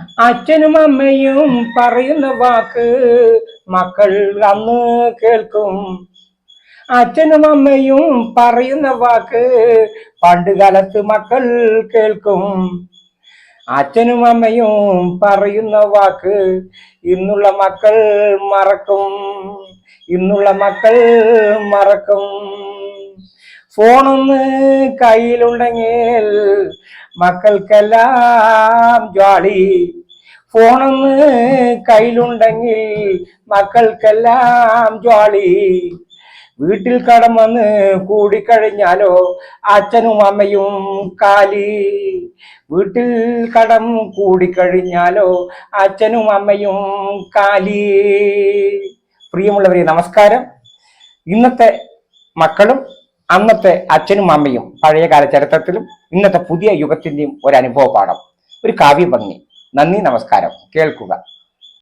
അച്ഛനും അമ്മയും പറയുന്ന വാക്ക് മക്കൾ അന്ന് കേൾക്കും. അച്ഛനും അമ്മയും പറയുന്ന വാക്ക് പണ്ട് കാലത്ത് മക്കൾ കേൾക്കും. അച്ഛനും അമ്മയും പറയുന്ന വാക്ക് ഇന്നുള്ള മക്കൾ മറക്കും. ഇന്നുള്ള മക്കൾ മറക്കും. ഫോണൊന്ന് കയ്യിലുണ്ടെങ്കിൽ മക്കൾക്കെല്ലാം ജോളി ഫോണൊന്ന് കയ്യിലുണ്ടെങ്കിൽ മക്കൾക്കെല്ലാം ജോളി വീട്ടിൽ കടം വന്ന് കൂടിക്കഴിഞ്ഞാലോ അച്ഛനും അമ്മയും കാലി. വീട്ടിൽ കടം കൂടിക്കഴിഞ്ഞാലോ അച്ഛനും അമ്മയും കാലി. പ്രിയമുള്ളവരെ നമസ്കാരം. ഇന്നത്തെ മക്കളും അന്നത്തെ അച്ഛനും അമ്മയും പഴയകാല ചരിത്രത്തിലും ഇന്നത്തെ പുതിയ യുഗത്തിന്റെയും ഒരു അനുഭവ പാഠം. ഒരു കാവ്യ ഭംഗി. നന്ദി നമസ്കാരം. കേൾക്കുക.